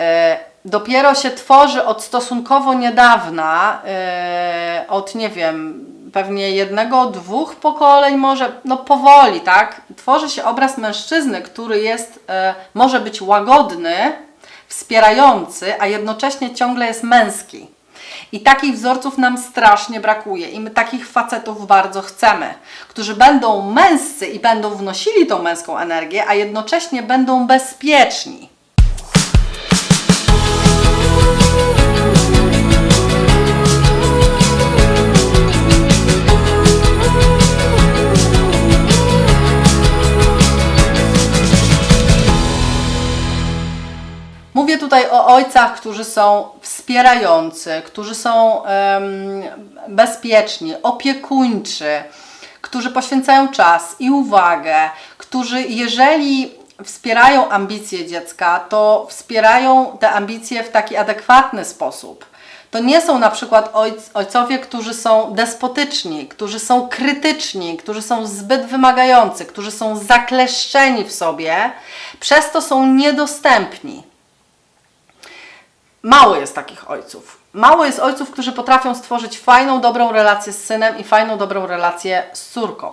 e, dopiero się tworzy od stosunkowo niedawna, e, od nie wiem, pewnie jednego, dwóch pokoleń, może no powoli, tak? Tworzy się obraz mężczyzny, który jest, e, może być łagodny, wspierający, a jednocześnie ciągle jest męski. I takich wzorców nam strasznie brakuje i my takich facetów bardzo chcemy, którzy będą męscy i będą wnosili tą męską energię, a jednocześnie będą bezpieczni. Mówię tutaj o ojcach, którzy są wspierający, którzy są em, bezpieczni, opiekuńczy, którzy poświęcają czas i uwagę, którzy, jeżeli wspierają ambicje dziecka, to wspierają te ambicje w taki adekwatny sposób. To nie są na przykład ojc, ojcowie, którzy są despotyczni, którzy są krytyczni, którzy są zbyt wymagający, którzy są zakleszczeni w sobie, przez to są niedostępni. Mało jest takich ojców. Mało jest ojców, którzy potrafią stworzyć fajną, dobrą relację z synem i fajną, dobrą relację z córką.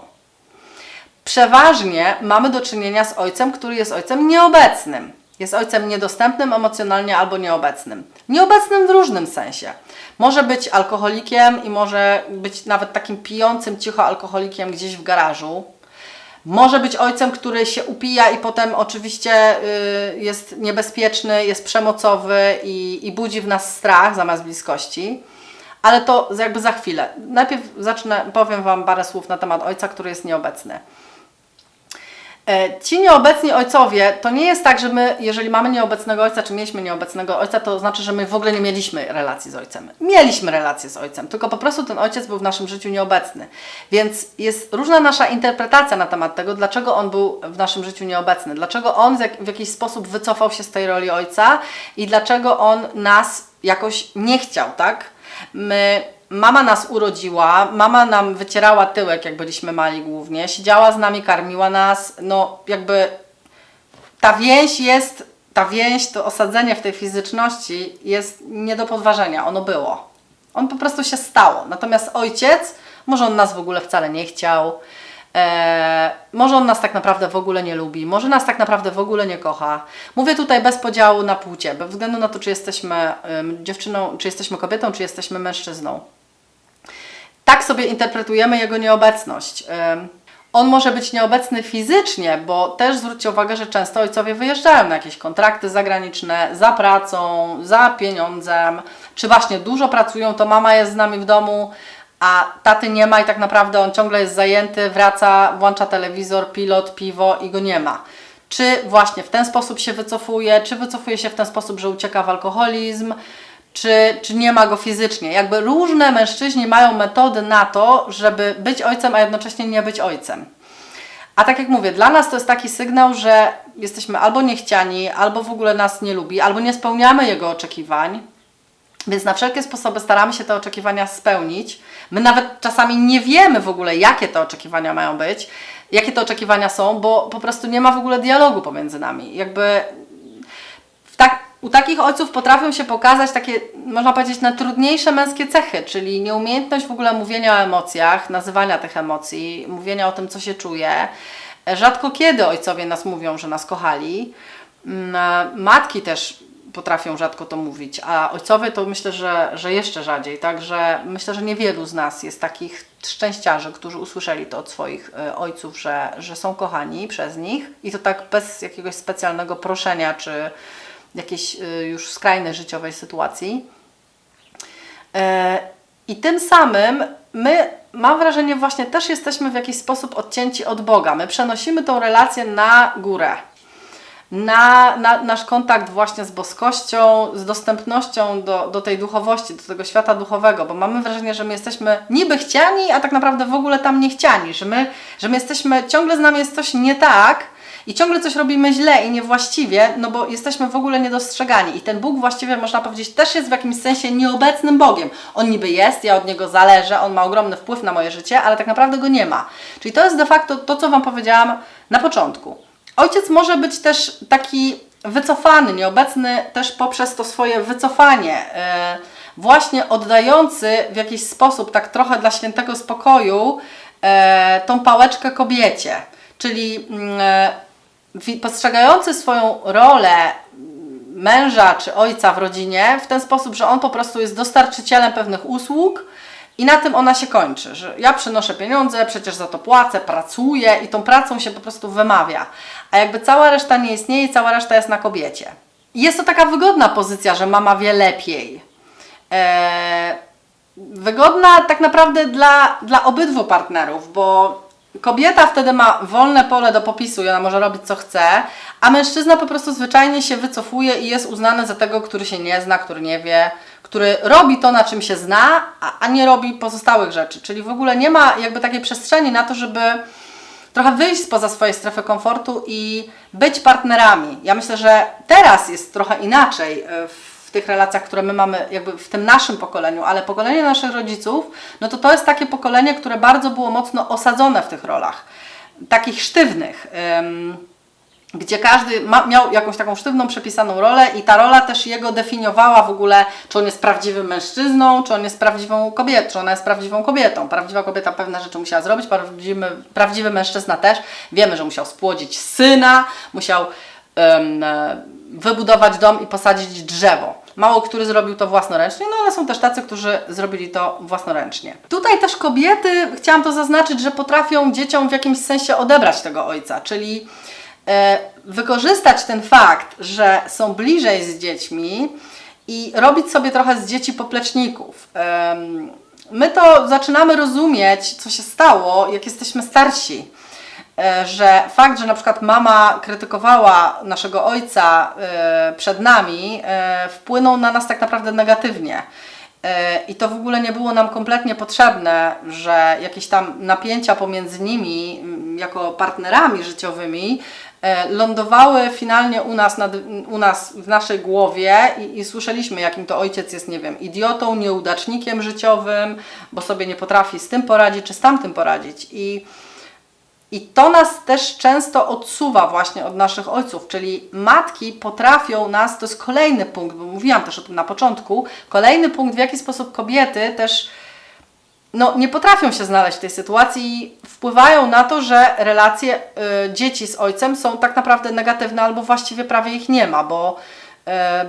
Przeważnie mamy do czynienia z ojcem, który jest ojcem nieobecnym. Jest ojcem niedostępnym emocjonalnie albo nieobecnym. Nieobecnym w różnym sensie. Może być alkoholikiem i może być nawet takim pijącym cicho alkoholikiem gdzieś w garażu, może być ojcem, który się upija i potem oczywiście y, jest niebezpieczny, jest przemocowy i, i budzi w nas strach zamiast bliskości. Ale to jakby za chwilę. Najpierw zacznę, powiem Wam parę słów na temat ojca, który jest nieobecny. E, Ci nieobecni ojcowie, to nie jest tak, że my, jeżeli mamy nieobecnego ojca, czy mieliśmy nieobecnego ojca, to znaczy, że my w ogóle nie mieliśmy relacji z ojcem. Mieliśmy relację z ojcem, tylko po prostu ten ojciec był w naszym życiu nieobecny. Więc jest różna nasza interpretacja na temat tego, dlaczego on był w naszym życiu nieobecny, dlaczego on w jak- w jakiś sposób wycofał się z tej roli ojca i dlaczego on nas jakoś nie chciał, tak? My Mama nas urodziła, mama nam wycierała tyłek, jak byliśmy mali głównie, siedziała z nami, karmiła nas, no jakby ta więź jest, ta więź, to osadzenie w tej fizyczności jest nie do podważenia, ono było. On po prostu się stało. Natomiast ojciec, może on nas w ogóle wcale nie chciał, e, może on nas tak naprawdę w ogóle nie lubi, może nas tak naprawdę w ogóle nie kocha. Mówię tutaj bez podziału na płcie, bez względu na to, czy jesteśmy em, dziewczyną, czy jesteśmy kobietą, czy jesteśmy mężczyzną tak sobie interpretujemy jego nieobecność. On może być nieobecny fizycznie, bo też zwróćcie uwagę, że często ojcowie wyjeżdżają na jakieś kontrakty zagraniczne za pracą, za pieniądzem, czy właśnie dużo pracują, to mama jest z nami w domu, a taty nie ma i tak naprawdę on ciągle jest zajęty, wraca, włącza telewizor, pilot, piwo i go nie ma. Czy właśnie w ten sposób się wycofuje, czy wycofuje się w ten sposób, że ucieka w alkoholizm, czy, czy nie ma go fizycznie. Jakby różne mężczyźni mają metody na to, żeby być ojcem, a jednocześnie nie być ojcem. A tak jak mówię, dla nas to jest taki sygnał, że jesteśmy albo niechciani, albo w ogóle nas nie lubi, albo nie spełniamy jego oczekiwań. Więc na wszelkie sposoby staramy się te oczekiwania spełnić. My nawet czasami nie wiemy w ogóle, jakie te oczekiwania mają być, jakie te oczekiwania są, bo po prostu nie ma w ogóle dialogu pomiędzy nami. Jakby tak, u takich ojców potrafią się pokazać takie, można powiedzieć, najtrudniejsze męskie cechy, czyli nieumiejętność w ogóle mówienia o emocjach, nazywania tych emocji, mówienia o tym, co się czuje. Rzadko kiedy ojcowie nas mówią, że nas kochali. Mm, Matki też potrafią rzadko to mówić, a ojcowie to myślę, że, że jeszcze rzadziej. Także myślę, że niewielu z nas jest takich szczęściarzy, którzy usłyszeli to od swoich e, ojców, że, że są kochani przez nich i to tak bez jakiegoś specjalnego proszenia czy jakiejś e, już skrajnej życiowej sytuacji. E, I tym samym my, mam wrażenie, właśnie też jesteśmy w jakiś sposób odcięci od Boga. My przenosimy tą relację na górę. Na, na nasz kontakt właśnie z boskością, z dostępnością do, do tej duchowości, do tego świata duchowego, bo mamy wrażenie, że my jesteśmy niby chciani, a tak naprawdę w ogóle tam nie chciani, że my, że my jesteśmy, ciągle z nami jest coś nie tak, i ciągle coś robimy źle i niewłaściwie, no bo jesteśmy w ogóle niedostrzegani. I ten Bóg właściwie, można powiedzieć, też jest w jakimś sensie nieobecnym Bogiem. On niby jest, ja od Niego zależę, On ma ogromny wpływ na moje życie, ale tak naprawdę Go nie ma. Czyli to jest de facto to, co Wam powiedziałam na początku. Ojciec może być też taki wycofany, nieobecny też poprzez to swoje wycofanie, e, właśnie oddający w jakiś sposób, tak trochę dla świętego spokoju, e, tą pałeczkę kobiecie. Czyli mm, e, postrzegający swoją rolę męża czy ojca w rodzinie w ten sposób, że on po prostu jest dostarczycielem pewnych usług i na tym ona się kończy, że ja przynoszę pieniądze, przecież za to płacę, pracuję i tą pracą się po prostu wymawia. A jakby cała reszta nie istnieje, cała reszta jest na kobiecie. I jest to taka wygodna pozycja, że mama wie lepiej. Eee, wygodna tak naprawdę dla, dla obydwu partnerów, bo kobieta wtedy ma wolne pole do popisu i ona może robić co chce, a mężczyzna po prostu zwyczajnie się wycofuje i jest uznany za tego, który się nie zna, który nie wie, który robi to, na czym się zna, a, nie robi pozostałych rzeczy. Czyli w ogóle nie ma jakby takiej przestrzeni na to, żeby trochę wyjść spoza swojej strefy komfortu i być partnerami. Ja myślę, że teraz jest trochę inaczej e, w tych relacjach, które my mamy jakby w tym naszym pokoleniu, ale pokolenie naszych rodziców, no to to jest takie pokolenie, które bardzo było mocno osadzone w tych rolach, takich sztywnych. ym, gdzie każdy ma, miał jakąś taką sztywną, przepisaną rolę i ta rola też jego definiowała w ogóle, czy on jest prawdziwym mężczyzną, czy on jest prawdziwą kobietą, czy ona jest prawdziwą kobietą. Prawdziwa kobieta pewne rzeczy musiała zrobić, prawdziwy, prawdziwy mężczyzna też. Wiemy, że musiał spłodzić syna, musiał wybudować dom i posadzić drzewo. Mało który zrobił to własnoręcznie, no ale są też tacy, którzy zrobili to własnoręcznie. Tutaj też kobiety, chciałam to zaznaczyć, że potrafią dzieciom w jakimś sensie odebrać tego ojca, czyli e, wykorzystać ten fakt, że są bliżej z dziećmi i robić sobie trochę z dzieci popleczników. My to zaczynamy rozumieć, co się stało, jak jesteśmy starsi. E, Że fakt, że na przykład mama krytykowała naszego ojca e, przed nami, e, wpłynął na nas tak naprawdę negatywnie. I to w ogóle nie było nam kompletnie potrzebne, że jakieś tam napięcia pomiędzy nimi, mm, jako partnerami życiowymi, lądowały finalnie u nas, nad, u nas w naszej głowie i, i słyszeliśmy, jakim to ojciec jest, nie wiem, idiotą, nieudacznikiem życiowym, bo sobie nie potrafi z tym poradzić, czy z tamtym poradzić. I i to nas też często odsuwa właśnie od naszych ojców, czyli matki potrafią nas, to jest kolejny punkt, bo mówiłam też o tym na początku, kolejny punkt, w jaki sposób kobiety też no, nie potrafią się znaleźć w tej sytuacji i wpływają na to, że relacje y, dzieci z ojcem są tak naprawdę negatywne albo właściwie prawie ich nie ma, bo,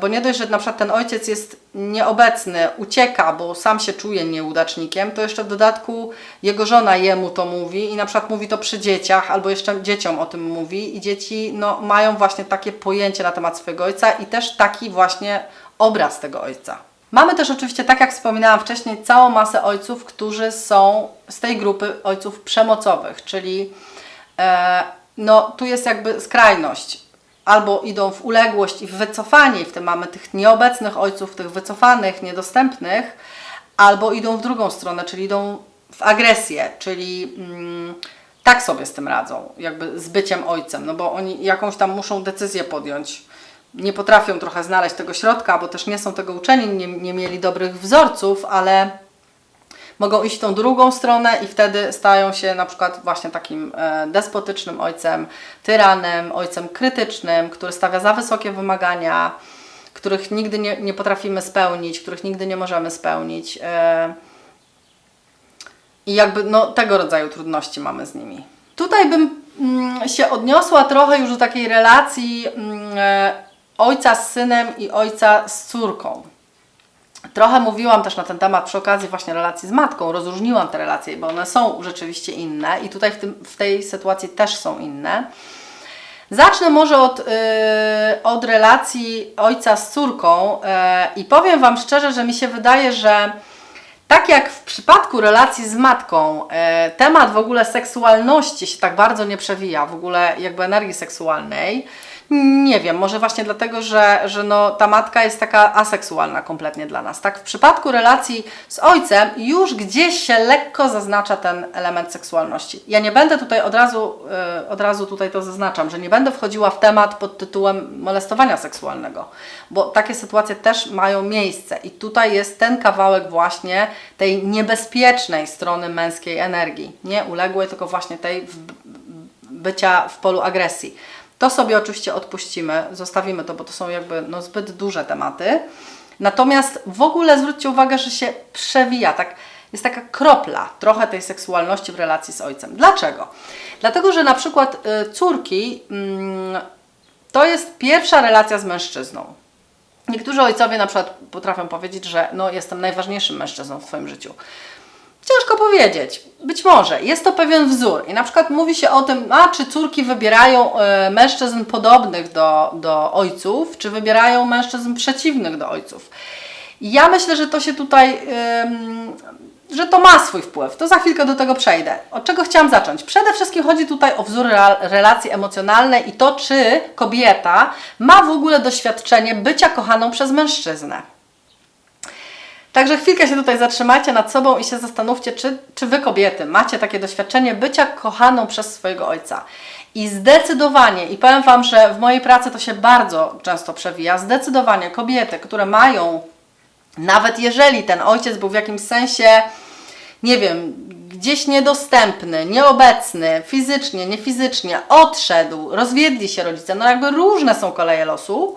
bo nie dość, że na przykład ten ojciec jest nieobecny, ucieka, bo sam się czuje nieudacznikiem, to jeszcze w dodatku jego żona jemu to mówi i na przykład mówi to przy dzieciach albo jeszcze dzieciom o tym mówi i dzieci no, mają właśnie takie pojęcie na temat swojego ojca i też taki właśnie obraz tego ojca. Mamy też oczywiście, tak jak wspominałam wcześniej, całą masę ojców, którzy są z tej grupy ojców przemocowych, czyli e, no, tu jest jakby skrajność. Albo idą w uległość i w wycofanie, i w tym mamy tych nieobecnych ojców, tych wycofanych, niedostępnych, albo idą w drugą stronę, czyli idą w agresję, czyli mm, tak sobie z tym radzą, jakby z byciem ojcem, no bo oni jakąś tam muszą decyzję podjąć. Nie potrafią trochę znaleźć tego środka, bo też nie są tego uczeni, nie, nie mieli dobrych wzorców, ale mogą iść tą drugą stronę i wtedy stają się na przykład właśnie takim e, despotycznym ojcem, tyranem, ojcem krytycznym, który stawia za wysokie wymagania, których nigdy nie, nie potrafimy spełnić, których nigdy nie możemy spełnić. E, I jakby no, tego rodzaju trudności mamy z nimi. Tutaj bym mm, się odniosła trochę już do takiej relacji mm, e, ojca z synem i ojca z córką. Trochę mówiłam też na ten temat przy okazji właśnie relacji z matką, rozróżniłam te relacje, bo one są rzeczywiście inne i tutaj w, tym, w tej sytuacji też są inne. Zacznę może od, yy, od relacji ojca z córką yy, i powiem Wam szczerze, że mi się wydaje, że tak jak w przypadku relacji z matką, e, temat w ogóle seksualności się tak bardzo nie przewija, w ogóle jakby energii seksualnej. Nie wiem, może właśnie dlatego, że, że no, ta matka jest taka aseksualna kompletnie dla nas. Tak w przypadku relacji z ojcem już gdzieś się lekko zaznacza ten element seksualności. Ja nie będę tutaj od razu, e, od razu tutaj to zaznaczam, że nie będę wchodziła w temat pod tytułem molestowania seksualnego, bo takie sytuacje też mają miejsce i tutaj jest ten kawałek właśnie tej niebezpiecznej strony męskiej energii, nie uległej, tylko właśnie tej w- bycia w polu agresji. To sobie oczywiście odpuścimy, zostawimy to, bo to są jakby no, zbyt duże tematy. Natomiast w ogóle zwróćcie uwagę, że się przewija, tak, jest taka kropla trochę tej seksualności w relacji z ojcem. Dlaczego? Dlatego, że na przykład y, córki mm, to jest pierwsza relacja z mężczyzną. Niektórzy ojcowie na przykład potrafią powiedzieć, że no, jestem najważniejszym mężczyzną w Twoim życiu. Ciężko powiedzieć. Być może. Jest to pewien wzór. I na przykład mówi się o tym, a czy córki wybierają e, mężczyzn podobnych do, do ojców, czy wybierają mężczyzn przeciwnych do ojców. Ja myślę, że to się tutaj, że to ma swój wpływ. To za chwilkę do tego przejdę. Od czego chciałam zacząć? Przede wszystkim chodzi tutaj o wzór relacji emocjonalnej i to, czy kobieta ma w ogóle doświadczenie bycia kochaną przez mężczyznę. Także chwilkę się tutaj zatrzymajcie nad sobą i się zastanówcie, czy, czy wy kobiety macie takie doświadczenie bycia kochaną przez swojego ojca. I zdecydowanie, i powiem Wam, że w mojej pracy to się bardzo często przewija, zdecydowanie kobiety, które mają, nawet jeżeli ten ojciec był w jakimś sensie, nie wiem, gdzieś niedostępny, nieobecny, fizycznie, niefizycznie, odszedł, rozwiedli się rodzice, no jakby różne są koleje losu,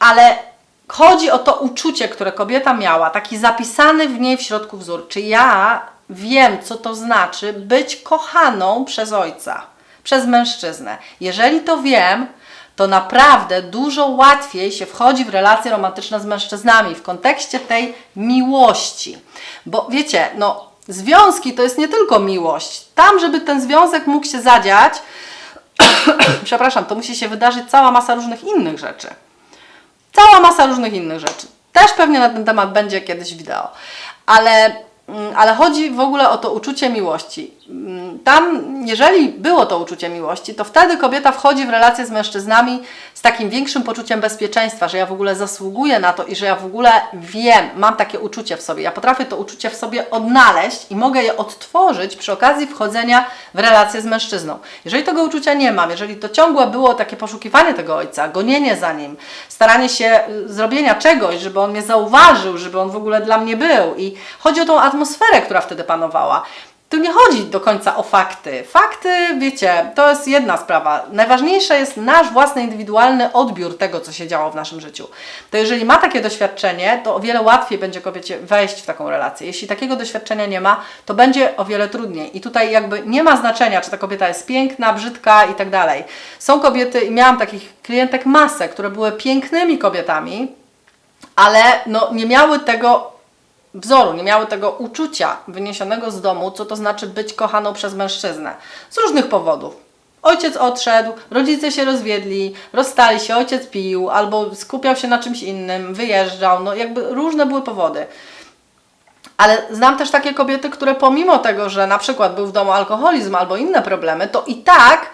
ale chodzi o to uczucie, które kobieta miała, taki zapisany w niej w środku wzór. Czy ja wiem, co to znaczy być kochaną przez ojca, przez mężczyznę? Jeżeli to wiem, to naprawdę dużo łatwiej się wchodzi w relacje romantyczne z mężczyznami w kontekście tej miłości. Bo wiecie, no, związki to jest nie tylko miłość. Tam, żeby ten związek mógł się zadziać, przepraszam, to musi się wydarzyć cała masa różnych innych rzeczy. Cała masa różnych innych rzeczy. Też pewnie na ten temat będzie kiedyś wideo. Ale, mm, ale chodzi w ogóle o to uczucie miłości. Tam, jeżeli było to uczucie miłości, to wtedy kobieta wchodzi w relacje z mężczyznami z takim większym poczuciem bezpieczeństwa, że ja w ogóle zasługuję na to i że ja w ogóle wiem, mam takie uczucie w sobie. Ja potrafię to uczucie w sobie odnaleźć i mogę je odtworzyć przy okazji wchodzenia w relacje z mężczyzną. Jeżeli tego uczucia nie mam, jeżeli to ciągłe było takie poszukiwanie tego ojca, gonienie za nim, staranie się y, zrobienia czegoś, żeby on mnie zauważył, żeby on w ogóle dla mnie był i chodzi o tą atmosferę, która wtedy panowała. Tu nie chodzi do końca o fakty. Fakty, wiecie, to jest jedna sprawa. Najważniejsze jest nasz własny, indywidualny odbiór tego, co się działo w naszym życiu. To jeżeli ma takie doświadczenie, to o wiele łatwiej będzie kobiecie wejść w taką relację. Jeśli takiego doświadczenia nie ma, to będzie o wiele trudniej. I tutaj jakby nie ma znaczenia, czy ta kobieta jest piękna, brzydka i tak dalej. Są kobiety, i miałam takich klientek masę, które były pięknymi kobietami, ale no, nie miały tego wzoru, nie miały tego uczucia wyniesionego z domu, co to znaczy być kochaną przez mężczyznę. Z różnych powodów. Ojciec odszedł, rodzice się rozwiedli, rozstali się, ojciec pił, albo skupiał się na czymś innym, wyjeżdżał, no jakby różne były powody. Ale znam też takie kobiety, które pomimo tego, że na przykład był w domu alkoholizm albo inne problemy, to i tak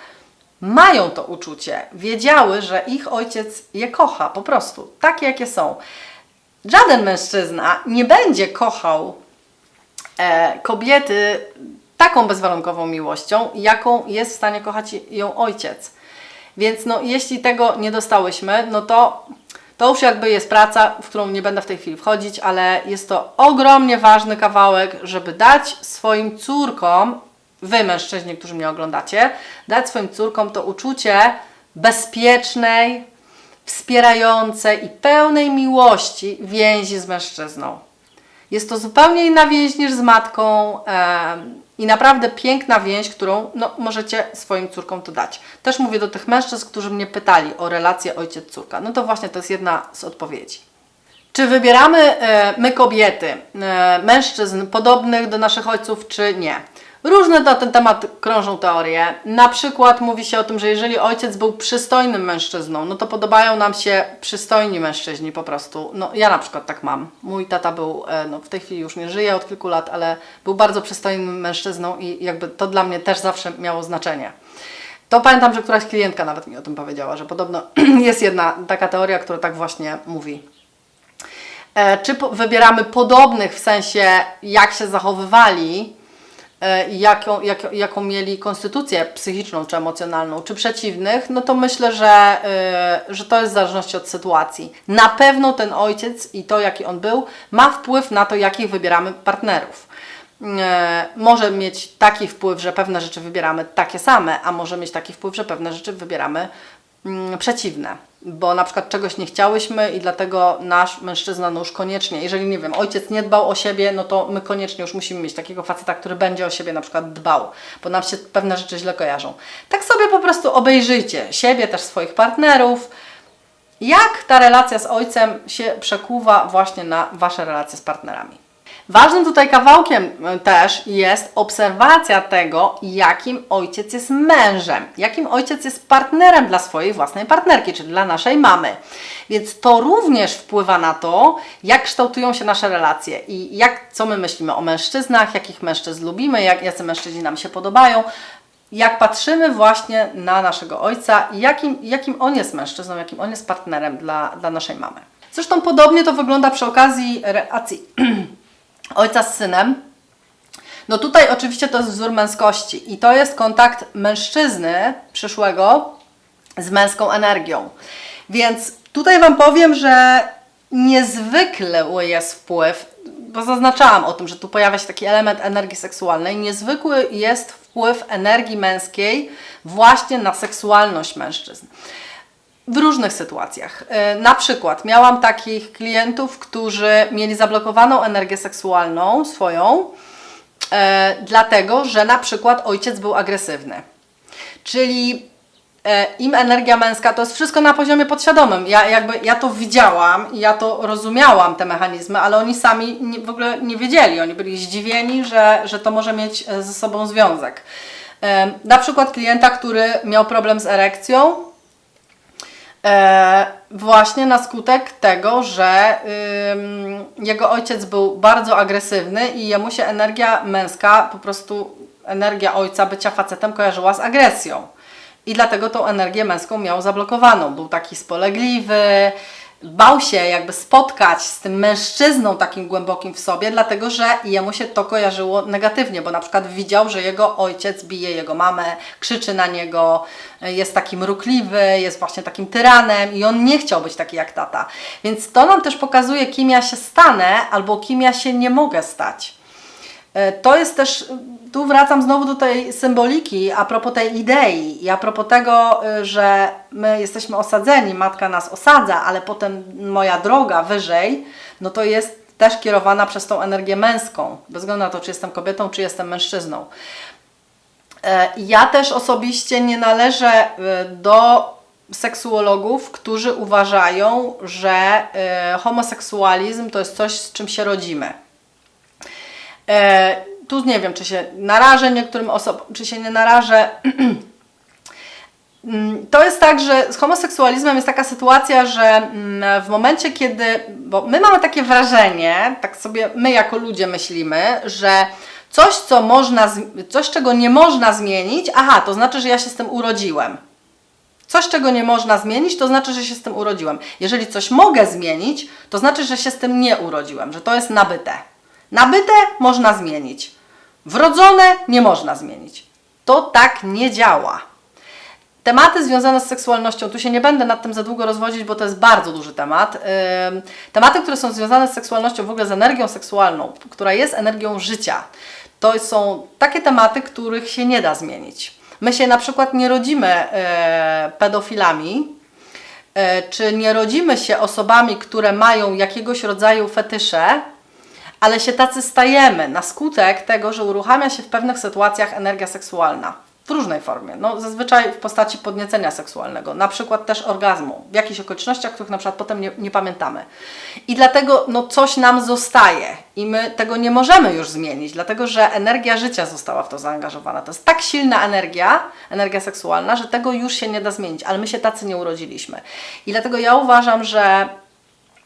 mają to uczucie. Wiedziały, że ich ojciec je kocha po prostu, takie jakie są. Żaden mężczyzna nie będzie kochał e, kobiety taką bezwarunkową miłością, jaką jest w stanie kochać ją ojciec. Więc no, jeśli tego nie dostałyśmy, no to to już jakby jest praca, w którą nie będę w tej chwili wchodzić, ale jest to ogromnie ważny kawałek, żeby dać swoim córkom, wy mężczyźni, którzy mnie oglądacie, dać swoim córkom to uczucie bezpiecznej, wspierającej i pełnej miłości więzi z mężczyzną. Jest to zupełnie inna więź niż z matką em, i naprawdę piękna więź, którą no, możecie swoim córkom to dać. Też mówię do tych mężczyzn, którzy mnie pytali o relację ojciec-córka. No to właśnie to jest jedna z odpowiedzi. Czy wybieramy e, my kobiety e, mężczyzn podobnych do naszych ojców, czy nie? Różne na ten temat krążą teorie. Na przykład mówi się o tym, że jeżeli ojciec był przystojnym mężczyzną, no to podobają nam się przystojni mężczyźni po prostu. No ja na przykład tak mam. Mój tata był, e, no w tej chwili już nie żyje od kilku lat, ale był bardzo przystojnym mężczyzną i jakby to dla mnie też zawsze miało znaczenie. To pamiętam, że któraś klientka nawet mi o tym powiedziała, że podobno jest jedna taka teoria, która tak właśnie mówi. E, Czy wybieramy podobnych w sensie, jak się zachowywali, jaką, jak, jaką mieli konstytucję psychiczną czy emocjonalną, czy przeciwnych, no to myślę, że, e, że to jest w zależności od sytuacji. Na pewno ten ojciec i to, jaki on był, ma wpływ na to, jakich wybieramy partnerów. e, może mieć taki wpływ, że pewne rzeczy wybieramy takie same, a może mieć taki wpływ, że pewne rzeczy wybieramy mm, przeciwne. Bo na przykład czegoś nie chciałyśmy i dlatego nasz mężczyzna no już koniecznie, jeżeli nie wiem, ojciec nie dbał o siebie, no to my koniecznie już musimy mieć takiego faceta, który będzie o siebie na przykład dbał, bo nam się pewne rzeczy źle kojarzą. Tak sobie po prostu obejrzyjcie siebie, też swoich partnerów, jak ta relacja z ojcem się przekuwa właśnie na Wasze relacje z partnerami. Ważnym tutaj kawałkiem e, też jest obserwacja tego, jakim ojciec jest mężem, jakim ojciec jest partnerem dla swojej własnej partnerki, czy dla naszej mamy. Więc to również wpływa na to, jak kształtują się nasze relacje i jak, co my myślimy o mężczyznach, jakich mężczyzn lubimy, jak, jacy mężczyźni nam się podobają, jak patrzymy właśnie na naszego ojca i jakim, jakim on jest mężczyzną, jakim on jest partnerem dla, dla naszej mamy. Zresztą podobnie to wygląda przy okazji relacji ojca z synem. No tutaj oczywiście to jest wzór męskości i to jest kontakt mężczyzny przyszłego z męską energią. Więc tutaj Wam powiem, że niezwykły jest wpływ, bo zaznaczałam o tym, że tu pojawia się taki element energii seksualnej, niezwykły jest wpływ energii męskiej właśnie na seksualność mężczyzn. W różnych sytuacjach. E, Na przykład miałam takich klientów, którzy mieli zablokowaną energię seksualną swoją, e, dlatego że na przykład ojciec był agresywny. Czyli e, im energia męska to jest wszystko na poziomie podświadomym. Ja, jakby, ja to widziałam ja to rozumiałam, te mechanizmy, ale oni sami nie, w ogóle nie wiedzieli. Oni byli zdziwieni, że, że to może mieć ze sobą związek. Na przykład klienta, który miał problem z erekcją, E, właśnie na skutek tego, że ym, jego ojciec był bardzo agresywny i jemu się energia męska, po prostu energia ojca, bycia facetem kojarzyła z agresją. I dlatego tą energię męską miał zablokowaną. Był taki spolegliwy, bał się jakby spotkać z tym mężczyzną takim głębokim w sobie, dlatego że jemu się to kojarzyło negatywnie, bo na przykład widział, że jego ojciec bije jego mamę, krzyczy na niego, jest taki mrukliwy, jest właśnie takim tyranem i on nie chciał być taki jak tata. Więc to nam też pokazuje, kim ja się stanę albo kim ja się nie mogę stać. E, To jest też, tu wracam znowu do tej symboliki, a propos tej idei i a propos tego, y, że my jesteśmy osadzeni, matka nas osadza, ale potem moja droga wyżej, no to jest też kierowana przez tą energię męską, bez względu na to, czy jestem kobietą, czy jestem mężczyzną. E, Ja też osobiście nie należę do seksuologów, którzy uważają, że homoseksualizm to jest coś, z czym się rodzimy. E, tu nie wiem, czy się narażę niektórym osobom, czy się nie narażę. Mm, To jest tak, że z homoseksualizmem jest taka sytuacja, że mm, w momencie, kiedy. Bo my mamy takie wrażenie, tak sobie my jako ludzie myślimy, że coś, co można, coś, czego nie można zmienić, aha, to znaczy, że ja się z tym urodziłem. Coś, czego nie można zmienić, to znaczy, że się z tym urodziłem. Jeżeli coś mogę zmienić, to znaczy, że się z tym nie urodziłem, że to jest nabyte. Nabyte można zmienić. Wrodzone nie można zmienić. To tak nie działa. Tematy związane z seksualnością, tu się nie będę nad tym za długo rozwodzić, bo to jest bardzo duży temat. Tematy, które są związane z seksualnością, w ogóle z energią seksualną, która jest energią życia, to są takie tematy, których się nie da zmienić. My się na przykład nie rodzimy e, pedofilami, e, czy nie rodzimy się osobami, które mają jakiegoś rodzaju fetysze, ale się tacy stajemy na skutek tego, że uruchamia się w pewnych sytuacjach energia seksualna. W różnej formie. No, zazwyczaj w postaci podniecenia seksualnego, na przykład też orgazmu, w jakichś okolicznościach, których na przykład potem nie, nie pamiętamy. I dlatego no, coś nam zostaje i my tego nie możemy już zmienić, dlatego że energia życia została w to zaangażowana. To jest tak silna energia, energia seksualna, że tego już się nie da zmienić, ale my się tacy nie urodziliśmy. I dlatego ja uważam, że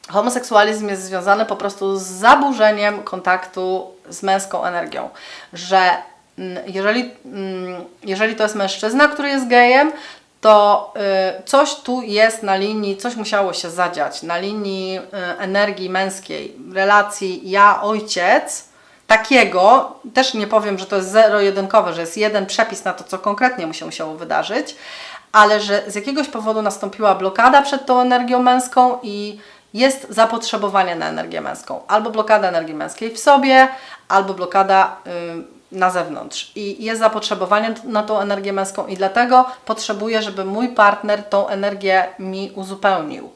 homoseksualizm jest związany po prostu z zaburzeniem kontaktu z męską energią, że mm, jeżeli, mm, jeżeli to jest mężczyzna, który jest gejem, to y, coś tu jest na linii, coś musiało się zadziać, na linii y, energii męskiej, relacji ja-ojciec, takiego, też nie powiem, że to jest zero-jedynkowe, że jest jeden przepis na to, co konkretnie mu się musiało wydarzyć, ale że z jakiegoś powodu nastąpiła blokada przed tą energią męską i jest zapotrzebowanie na energię męską. Albo blokada energii męskiej w sobie, albo blokada y, na zewnątrz. I jest zapotrzebowanie na tą energię męską i dlatego potrzebuję, żeby mój partner tą energię mi uzupełnił.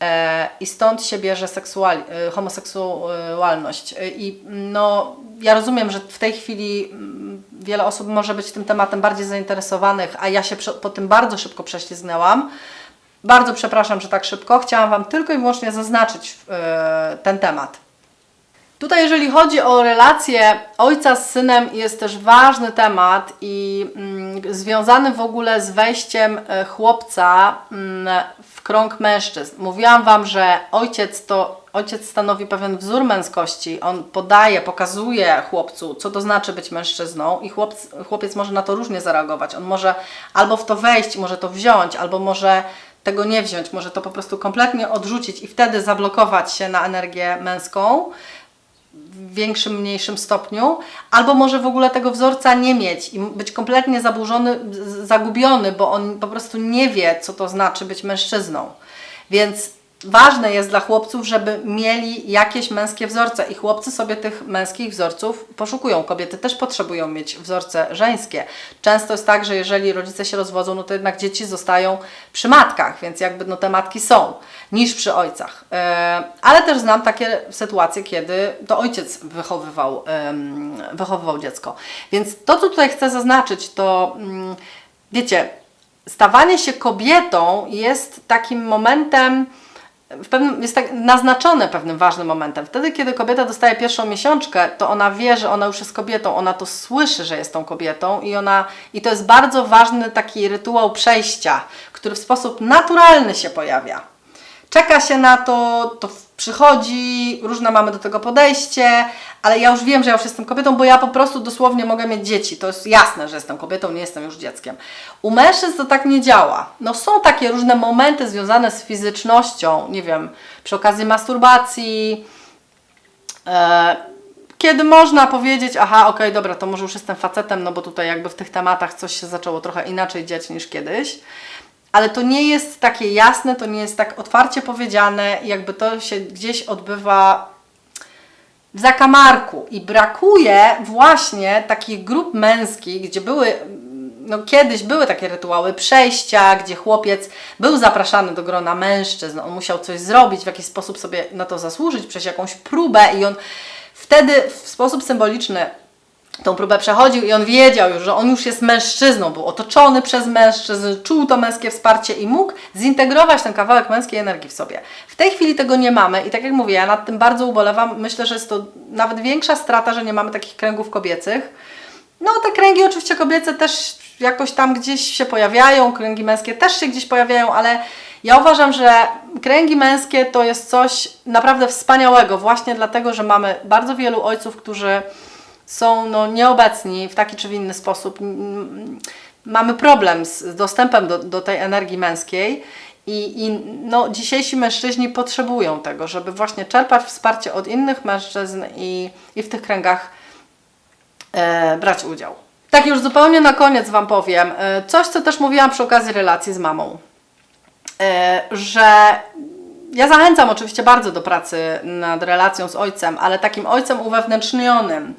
E, I stąd się bierze seksuali- y, homoseksualność. Y, I no, ja rozumiem, że w tej chwili mm, wiele osób może być tym tematem bardziej zainteresowanych, a ja się po tym bardzo szybko prześlizgnęłam. Bardzo przepraszam, że tak szybko. Chciałam Wam tylko i wyłącznie zaznaczyć e, ten temat. Tutaj, jeżeli chodzi o relacje ojca z synem, jest też ważny temat i mm, związany w ogóle z wejściem e, chłopca mm, w krąg mężczyzn. Mówiłam Wam, że ojciec to ojciec stanowi pewien wzór męskości. On podaje, pokazuje chłopcu, co to znaczy być mężczyzną, i chłopiec, chłopiec może na to różnie zareagować. On może albo w to wejść, może to wziąć, albo może tego nie wziąć, może to po prostu kompletnie odrzucić i wtedy zablokować się na energię męską w większym, mniejszym stopniu, albo może w ogóle tego wzorca nie mieć i być kompletnie zaburzony, zagubiony, bo on po prostu nie wie, co to znaczy być mężczyzną. Więc ważne jest dla chłopców, żeby mieli jakieś męskie wzorce i chłopcy sobie tych męskich wzorców poszukują. Kobiety też potrzebują mieć wzorce żeńskie. Często jest tak, że jeżeli rodzice się rozwodzą, no to jednak dzieci zostają przy matkach, więc jakby no te matki są niż przy ojcach. E, ale też znam takie sytuacje, kiedy to ojciec wychowywał, wychowywał dziecko. Więc to, co tutaj chcę zaznaczyć, to mm, wiecie, stawanie się kobietą jest takim momentem, w pewnym, jest tak naznaczone pewnym ważnym momentem. Wtedy, kiedy kobieta dostaje pierwszą miesiączkę, to ona wie, że ona już jest kobietą, ona to słyszy, że jest tą kobietą i ona i to jest bardzo ważny taki rytuał przejścia, który w sposób naturalny się pojawia. Czeka się na to, to przychodzi, różne mamy do tego podejście, ale ja już wiem, że ja już jestem kobietą, bo ja po prostu dosłownie mogę mieć dzieci. To jest jasne, że jestem kobietą, nie jestem już dzieckiem. U mężczyzn to tak nie działa. No są takie różne momenty związane z fizycznością, nie wiem, przy okazji masturbacji, e, kiedy można powiedzieć, aha, okej, dobra, to może już jestem facetem, no bo tutaj jakby w tych tematach coś się zaczęło trochę inaczej dziać niż kiedyś. Ale to nie jest takie jasne, to nie jest tak otwarcie powiedziane, jakby to się gdzieś odbywa w zakamarku. I brakuje właśnie takich grup męskich, gdzie były, no kiedyś były takie rytuały przejścia, gdzie chłopiec był zapraszany do grona mężczyzn, on musiał coś zrobić, w jakiś sposób sobie na to zasłużyć, przez jakąś próbę i on wtedy w sposób symboliczny tą próbę przechodził i on wiedział już, że on już jest mężczyzną, był otoczony przez mężczyzn, czuł to męskie wsparcie i mógł zintegrować ten kawałek męskiej energii w sobie. W tej chwili tego nie mamy i tak jak mówię, ja nad tym bardzo ubolewam. Myślę, że jest to nawet większa strata, że nie mamy takich kręgów kobiecych. No, te kręgi oczywiście kobiece też jakoś tam gdzieś się pojawiają, kręgi męskie też się gdzieś pojawiają, ale ja uważam, że kręgi męskie to jest coś naprawdę wspaniałego, właśnie dlatego, że mamy bardzo wielu ojców, którzy są no, nieobecni w taki czy w inny sposób. Mamy problem z dostępem do, do tej energii męskiej. I, I no, dzisiejsi mężczyźni potrzebują tego, żeby właśnie czerpać wsparcie od innych mężczyzn i, i w tych kręgach e, brać udział. Tak już zupełnie na koniec Wam powiem, e, coś co też mówiłam przy okazji relacji z mamą, e, że ja zachęcam oczywiście bardzo do pracy nad relacją z ojcem, ale takim ojcem uwewnętrznionym,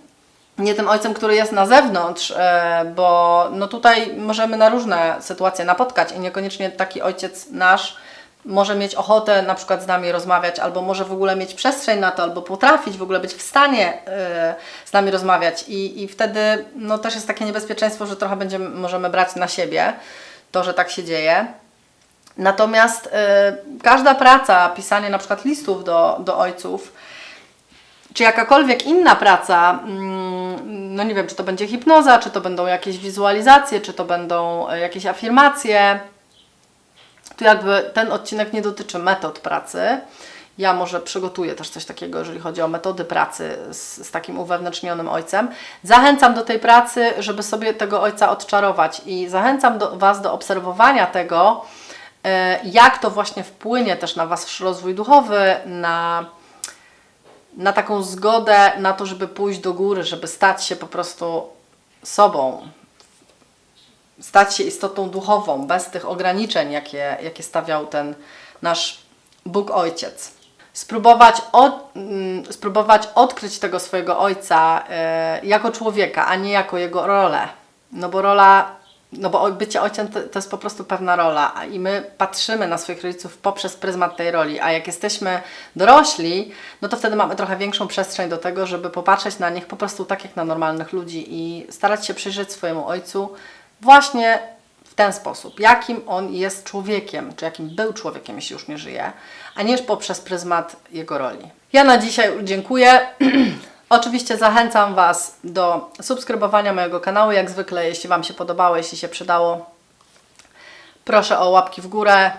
nie tym ojcem, który jest na zewnątrz, e, bo no tutaj możemy na różne sytuacje napotkać i niekoniecznie taki ojciec nasz może mieć ochotę na przykład z nami rozmawiać, albo może w ogóle mieć przestrzeń na to, albo potrafić w ogóle być w stanie e, z nami rozmawiać i, i wtedy no też jest takie niebezpieczeństwo, że trochę będziemy, możemy brać na siebie to, że tak się dzieje. Natomiast e, każda praca, pisanie na przykład listów do, do ojców, czy jakakolwiek inna praca, mm, no nie wiem, czy to będzie hipnoza, czy to będą jakieś wizualizacje, czy to będą e, jakieś afirmacje. Tu jakby ten odcinek nie dotyczy metod pracy. Ja może przygotuję też coś takiego, jeżeli chodzi o metody pracy z, z takim uwewnętrznionym ojcem. Zachęcam do tej pracy, żeby sobie tego ojca odczarować i zachęcam do, Was do obserwowania tego, e, jak to właśnie wpłynie też na Wasz rozwój duchowy, na na taką zgodę na to, żeby pójść do góry, żeby stać się po prostu sobą, stać się istotą duchową, bez tych ograniczeń, jakie, jakie stawiał ten nasz Bóg Ojciec. spróbować, od, mm, spróbować odkryć tego swojego ojca e, jako człowieka, a nie jako jego rolę. No bo rola, no bo bycie ojcem to, to jest po prostu pewna rola i my patrzymy na swoich rodziców poprzez pryzmat tej roli, a jak jesteśmy dorośli, no to wtedy mamy trochę większą przestrzeń do tego, żeby popatrzeć na nich po prostu tak jak na normalnych ludzi i starać się przyjrzeć swojemu ojcu właśnie w ten sposób, jakim on jest człowiekiem, czy jakim był człowiekiem, jeśli już nie żyje, a nie poprzez pryzmat jego roli. Ja na dzisiaj dziękuję. Oczywiście zachęcam Was do subskrybowania mojego kanału, jak zwykle, jeśli Wam się podobało, jeśli się przydało. Proszę o łapki w górę.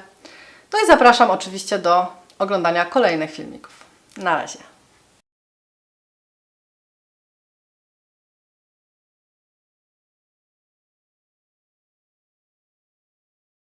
No i zapraszam oczywiście do oglądania kolejnych filmików. Na razie.